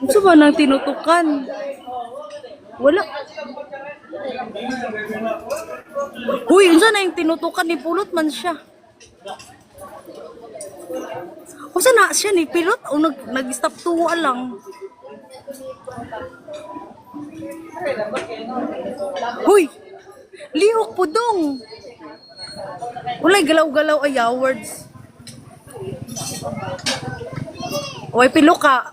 Ano ba nang tinutukan? Wala. Uy, unsa na yung tinutukan ni Pulot man siya. Unsa na siya ni Pilot o nag nag-stop tuwa lang. Huy! Lihok po dong! Walay galaw-galaw ay awards. Walay pilo ka.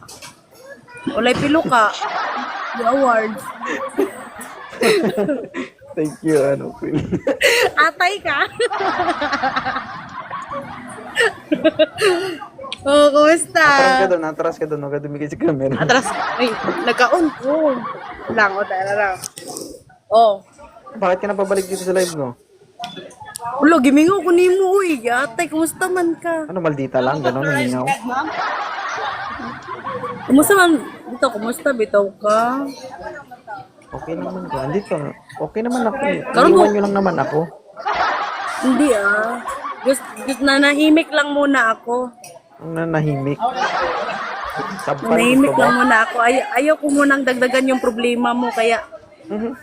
Walay pilo ka. The awards. Thank you, ano, Phil. Atay ka. oh, kumusta? Atras ka doon, atras ka doon. Huwag ka dumikit sa camera. Atras. Ay, nagka-on ko. Lang, o tayo lang. Oh. Bakit ka napabalik dito sa live mo? Ulo, gimingo ko ni mo, uy. Atay, kumusta man ka? Ano, maldita lang, gano'n, namingaw. Kumusta man? Dito, kumusta? Bitaw ka? Okay naman ko. Andito, okay naman ako. eh. Karon mo- nyo lang naman ako. Hindi ah. Gusto, gusto na nahimik lang muna ako. Ang nanahimik. Sampal Nahimik gusto lang mo. muna ako. Ay, ayaw ko munang dagdagan yung problema mo. Kaya, Mhm.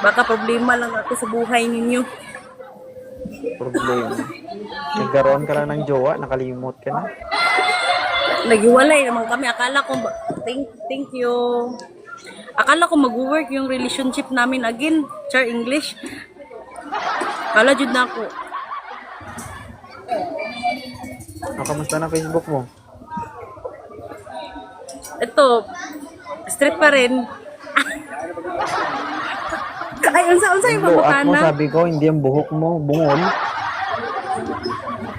baka problema lang ako sa buhay ninyo. Problema. Nagkaroon ka lang ng jowa, nakalimot ka na. Naghiwalay naman kami. Akala ko, thank, thank you. Akala ko mag-work yung relationship namin again. Char English. Akala jud na ako. Ah, kamusta na Facebook mo? Ito, straight pa rin. Ay, unsa unsa yung Buhok mo, pagkana? sabi ko, hindi ang buhok mo, bungol.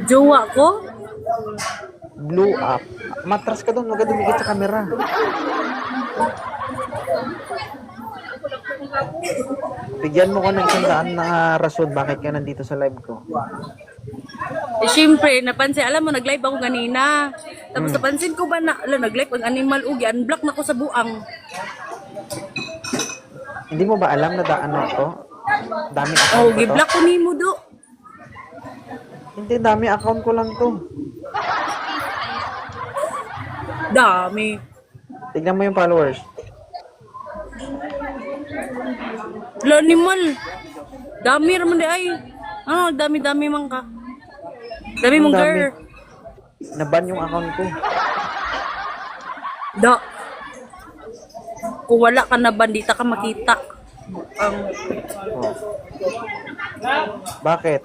Jowa ko? Blue up. Matras ka doon, huwag ka dumikit sa camera. Bigyan mo ko ng isang daan na rason bakit ka nandito sa live ko. Eh, syempre, napansin, alam mo, nag-live ako kanina. Tapos napansin ko ba na, ala, nag-live ang animal ugi, unblock na ko sa buang. Hindi mo ba alam na daan na to? Dami Oh, account ko to. gi-block ko ni mo do. Hindi, dami account ko lang to. Dami. Tignan mo yung followers. Ala, animal. Dami raman di ay. Ano, dami-dami man ka. Dami mong girl. Naban yung account ko. Da. Kung wala ka na bandita ka makita. Ang Oh. Bakit?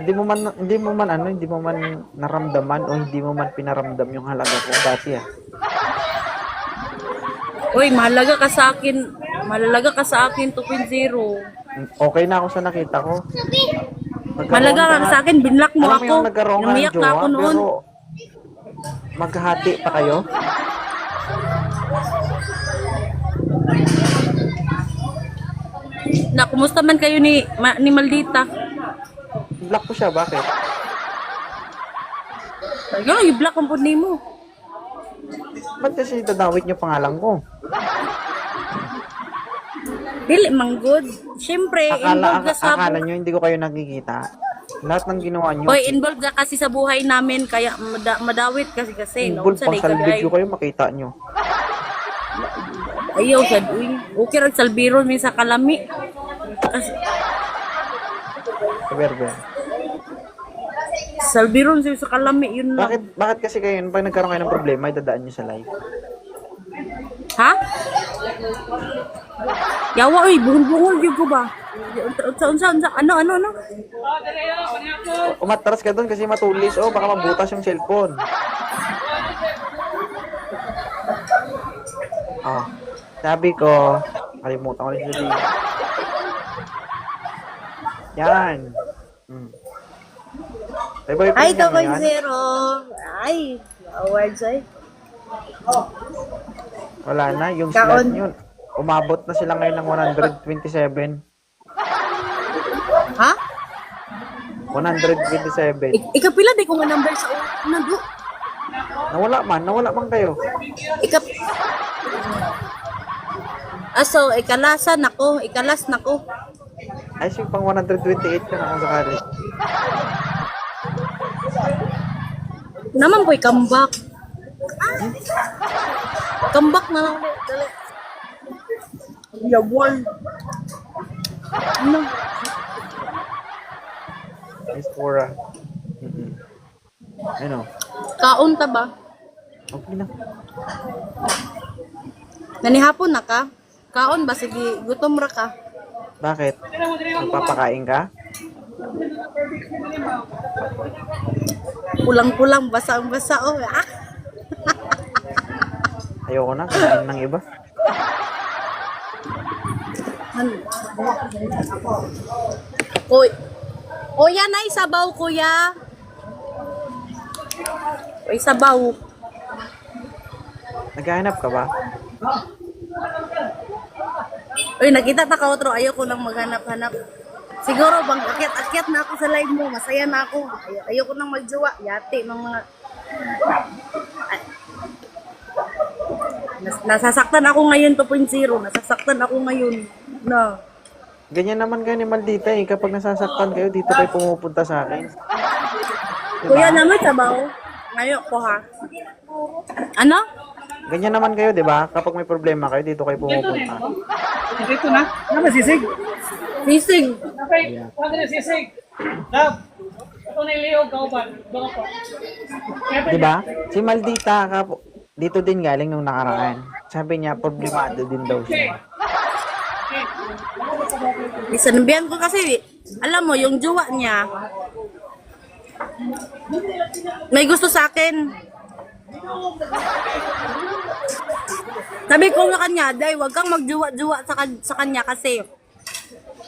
Hindi mo man hindi mo man ano, hindi mo man naramdaman o hindi mo man pinaramdam yung halaga ko dati ah. Uy, mahalaga ka sa akin. Mahalaga ka sa akin 2.0. Okay na ako sa nakita ko. Nagkaroon Mahalaga ka sa akin, binlock mo Alam ako. ka Namiyak na ako noon. pero maghahati pa kayo? Na, kumusta man kayo ni, ma, ni Maldita? Block ko siya, bakit? Ayun, i-block ang pud mo. Ba't kasi dadawit niyo pangalan ko? Dili man good. Siyempre, Akala, involved ka sa akala niyo hindi ko kayo nakikita. Lahat ng ginawa niyo, Hoy, involved ka kasi sa buhay namin kaya mada- madawit kasi kasi no. involved Sa pang day ka salbid ay. ko kayo, makita niyo. Ayaw sad uy. Okay ra salbiron min sa kalami. Kasi, Berber. salbiron siya sa kalami yun lang. Bakit, bakit kasi kayo, pag nagkaroon kayo ng problema, idadaan niyo sa live? Ha? Yawa uy, buhol-buhol gyud ko ba? Unsa unsa unsa ano ano ano? Umatras ka doon kasi matulis, oh, baka mabutas yung cellphone. Ah, sabi ko, kalimutan ko rin sabihin. Yan. Hmm. May boyfriend Ay, ka ngayon? 2.0. Ay, awards ay. Wala na, yung Kaon. slot yun. Umabot na sila ngayon ng 127. Ha? 127. Ik ikapila di ko nga number sa do. Nawala man, nawala man kayo. Ikap Aso, ikalasan ako, ikalas nako. Ay, sige, pang 128 ka na kung sakali. Naman po'y comeback. Comeback na lang. Dali. Yawal. Ano? Miss Cora. Mm-mm. Ano? Kaon ta ba? Okay na. Nanihapon na ka? Kaon ba? Sige, gutom ra ka. Bakit? Magpapakain ka? Pulang-pulang, basa-basa. Oh, ah. Ayoko na. Kain ng iba. Ano? Uy. Kuya, na sabaw, kuya. Uy, sabaw. Naghahanap ka ba? Uy, nakita ta ka otro. Ayoko nang maghanap-hanap. Siguro, bang akyat-akyat na ako sa live mo. Masaya na ako. Ay- ayoko nang magjowa. Yati ng mga... Ay. Nas- nasasaktan ako ngayon 2.0. Nasasaktan ako ngayon. Na. Ganyan naman kayo ni Maldita eh. Kapag nasasaktan kayo, dito kayo pumupunta sa akin. Kuya naman sabaw. Ngayon ko ha. Ano? Ganyan naman kayo, di ba? Kapag may problema kayo, dito kayo pumupunta. Dito na. Ano sisig? Fisig. Okay. Ano na sisig? Love. Ito na iliog kauban. Doon ako. Di ba? Si Maldita, kapo, dito din galing nung nakaraan. Sabi niya, problemado din daw siya. Isanabihan ko kasi, alam mo, yung jowa niya, may gusto sa akin. Sabi ko nga kanya, Day, wag kang magjowa-jowa sa, kan- sa kanya kasi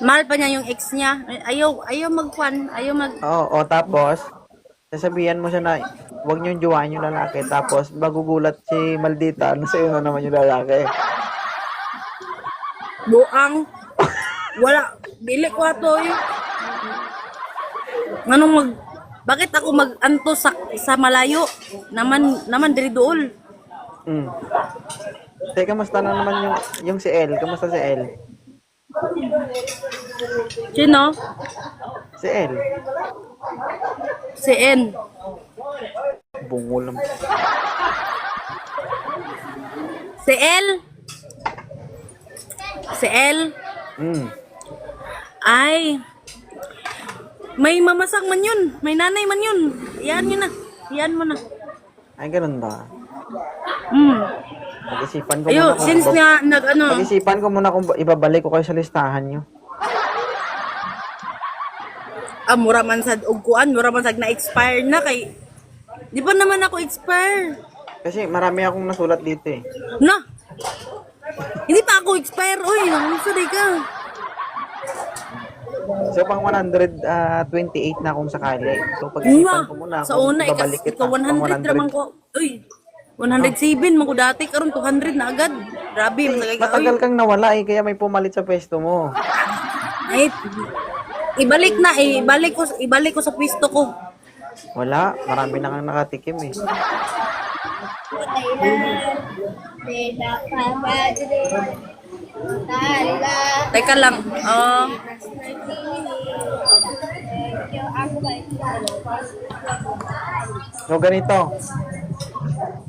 mahal pa niya yung ex niya. Ay- Ayaw, ayaw magkwan, ayaw mag... Oo, o tapos, sasabihan mo siya na, huwag niyong juwain yung lalaki. Tapos, magugulat si Maldita, ano sa'yo na naman yung lalaki. Buang. Wala. Dili ko ato eh. Anong mag... Bakit ako mag-anto sa, sa malayo? Naman, naman diri dool. Mm. Teka, kamusta na naman yung, yung si El? Kamusta si El? Sino? Si El. Si N. Bungol naman. Si L. Si L. Mm. Ay. May mamasang man yun. May nanay man yun. Yan yun na. Yan mo na. Ay, ganun ba? Hmm. Pag-isipan ko Ayo, muna kung, since nag ano, Pag-isipan ko muna kung ba- ibabalik ko kayo sa listahan nyo. ah, mura man sad og kuan, mura man sad na expire na kay Di ba naman ako expire? Kasi marami akong nasulat dito eh. Na. Hindi pa ako expire. Uy, sorry ka. So, pang 128 na kung sakali. So, pag-isipan ko muna Sa kung una, ikas, ikaw 100 naman ko. Uy, 107 man ko dati. Karon 200 na agad. Grabe. Uy, Matagal kang nawala eh, kaya may pumalit sa pwesto mo. ay, ibalik na, eh. ibalik ko, ibalik ko sa pwesto ko. Wala, marami na kang nakatikim eh. Teka lang. Ah, So, ganito.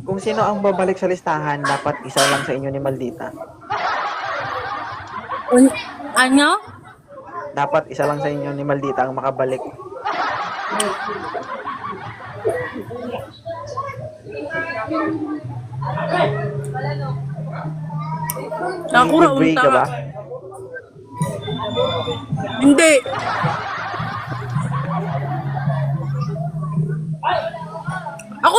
Kung sino ang babalik sa listahan, dapat isa lang sa inyo ni Maldita. un- ano? Dapat isa lang sa inyo ni Maldita ang makabalik. Nakura Libre unta. Hindi.